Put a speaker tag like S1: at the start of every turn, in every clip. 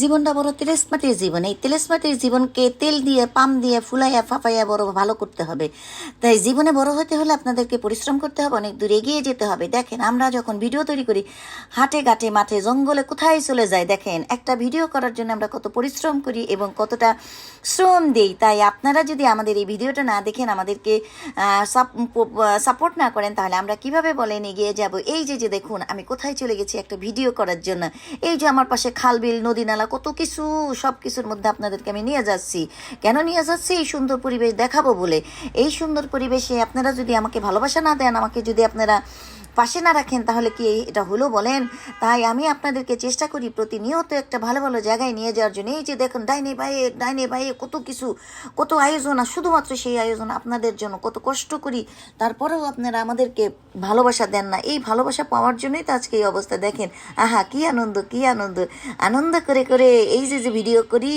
S1: জীবনটা বড় তেলেসমাটির জীবন। এই তেলেসমাটির জীবনকে তেল দিয়ে, পাম দিয়ে, ফুলাইয়া, ফাফাইয়া বড় ভালো করতে হবে। তাই জীবনে বড় হতে হলে আপনাদেরকে পরিশ্রম করতে হবে, অনেক দূর এগিয়ে যেতে হবে। দেখেন, আমরা যখন ভিডিও তৈরি করি, হাটে ঘাটে, মাঠে, জঙ্গলে কোথায় চলে যায়, দেখেন, একটা ভিডিও করার জন্য আমরা কত পরিশ্রম করি এবং কতটা শ্রম দেই। তাই আপনারা যদি আমাদের এই ভিডিওটা না দেখেন, আমাদেরকে সাপোর্ট না করেন, তাহলে আমরা কীভাবে বলেন এগিয়ে যাব? এই যে যে দেখুন, আমি কোথায় চলে গেছি একটা ভিডিও করার জন্য। এই যে আমার পাশে খাল বিল, নদী নালা কত কিছু, সব কিছুর মধ্যে আপনাদেরকে আমি নিয়ে যাচ্ছি। কেন নিয়ে যাচ্ছি? এই সুন্দর পরিবেশ দেখাবো বলে। এই সুন্দর পরিবেশে আপনারা যদি আমাকে ভালোবাসা না দেন, আমাকে যদি আপনারা পাশে না রাখেন, তাহলে কি এটা হলো বলেন? তাই আমি আপনাদেরকে চেষ্টা করি প্রতিনিয়ত একটা ভালো ভালো জায়গায় নিয়ে যাওয়ার জন্য। এই যে দেখুন, ডাইনে বাইয়ে ডাইনে বাইয়ে কত কিছু, কত আয়োজন, আর শুধুমাত্র সেই আয়োজন আপনাদের জন্য কত কষ্ট করি, তারপরেও আপনারা আমাদেরকে ভালোবাসা দেন না। এই ভালোবাসা পাওয়ার জন্যই তো আজকে এই অবস্থা, দেখেন। আহা, কি আনন্দ কি আনন্দ। আনন্দ করে করে এই যে যে ভিডিও করি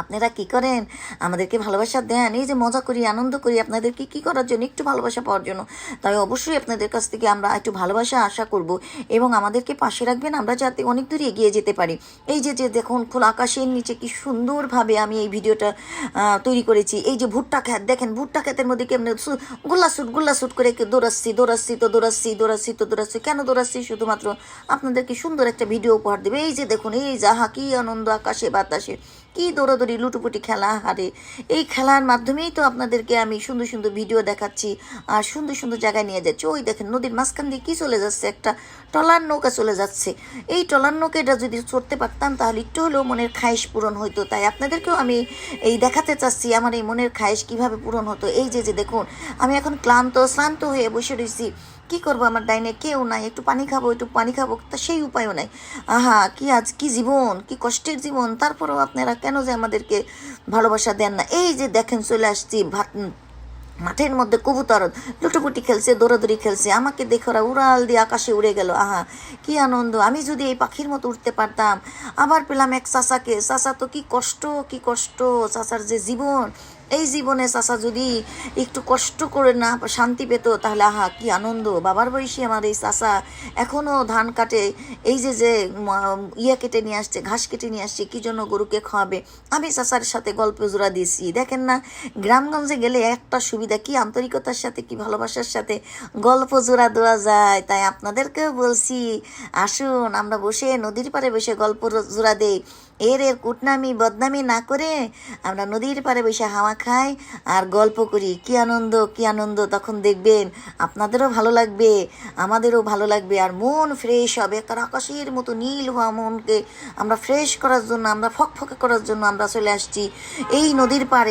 S1: আপনারা কি করেন? আমাদেরকে ভালোবাসা দেন, এই যে মজা করি, আনন্দ করি, আপনাদেরকে কি করার জন্য? একটু ভালোবাসা পাওয়ার জন্য। তাই অবশ্যই আপনাদের কাছ থেকে আমরা একটু ভালোবাসা আশা করব এবং আমাদেরকে পাশে রাখবেন আমরা যাতে অনেক দূর এগিয়ে যেতে পারি। এই যে যে দেখুন, খোলা আকাশের নিচে কি সুন্দরভাবে আমি এই ভিডিওটা তৈরি করেছি। এই যে ভুট্টা খ্যাত দেখেন ভুট্টা খ্যাতের মধ্যে কেমন গোল্লা সুট গোল্লা সুট করে দৌড়াচ্ছি দৌড়াচ্ছি, তো দৌড়াচ্ছি দৌড়াচ্ছি, তো দৌড়াচ্ছি। কেন দৌড়াচ্ছি? শুধুমাত্র আপনাদেরকে সুন্দর একটা ভিডিও উপহার দেবে। এই যে দেখুন, এই যাহা কি আনন্দ আকাশে, বাতাসে, কি দৌড়াদৌড়ি লুটুপুটি খেলা হারে এই খেলার মাধ্যমেই তো আপনাদেরকে আমি সুন্দর সুন্দর ভিডিও দেখাচ্ছি আর সুন্দর সুন্দর জায়গায় নিয়ে যাচ্ছি। ওই দেখেন, নদীর মাঝখান দিয়ে কি চলে যাচ্ছে? একটা টলার নৌকা চলে যাচ্ছে। এই টলার নৌকাটা যদি চড়তে পারতাম তাহলে একটু হলেও মনের খায়েশ পূরণ হতো তাই আপনাদেরকেও আমি এই দেখাতে চাচ্ছি, আমার এই মনের খায়েশ কীভাবে পূরণ হতো? এই যে যে দেখুন, আমি এখন ক্লান্ত শ্রান্ত হয়ে বসে রয়েছি কি করব আমার ডাইনে? কেউ নাই, একটু পানি খাব, একটু পানি খাব, তা সেই উপায়ও নাই। আহা, কি আজ, কি জীবন, কি কষ্টের জীবন, তারপরেও আপনারা কেন যে আমাদেরকে ভালোবাসা দেন না? এই যে দেখেন, চলে আসছি ভাত মাঠের মধ্যে কবুতর লুটোপুটি খেলছে, দৌড়াদৌড়ি খেলছে। আমাকে দেখে ওরা উড়াল দিয়ে আকাশে উড়ে গেল। আহা, কি আনন্দ। আমি যদি এই পাখির মতো উঠতে পারতাম, আবার পেলাম এক চাচাকে। চাচা তো কি কষ্ট কি কষ্ট। চাচার যে জীবন, এই জীবনে চাচা যদি একটু কষ্ট করে না, শান্তি পেত, তাহলে আহা, কি আনন্দ। বাবার বয়সী আমার এই চাচা। এখনও ধান কাটে। এই যে যে ইয়ে কেটে নিয়ে আসছে, ঘাস কেটে নিয়ে আসছে, কি জন্য গরুকে খাওয়াবে? আমি চাচার সাথে গল্প জোড়া দিয়েছি। দেখেন না, গ্রামগঞ্জে গেলে একটা সুবিধা কি আন্তরিকতার সাথে কি ভালোবাসার সাথে গল্প জোড়া দেওয়া যায়। তাই আপনাদেরকেও বলছি, আসুন আমরা বসে নদীর পাড়ে বসে গল্প জোড়া দেই। এর এর কুটনামি, বদনামি না করে আমরা নদীর পাড়ে বসে হাওয়া খাই আর গল্প করি। কি আনন্দ কি আনন্দ, তখন দেখবেন আপনাদেরও ভালো লাগবে, আমাদেরও ভালো লাগবে আর মন ফ্রেশ হবে। একটা আকাশের মতো নীল হওয়া মনকে আমরা ফ্রেশ করার জন্য, আমরা ফকফকে করার জন্য আমরা চলে আসছি। এই নদীর পাড়ে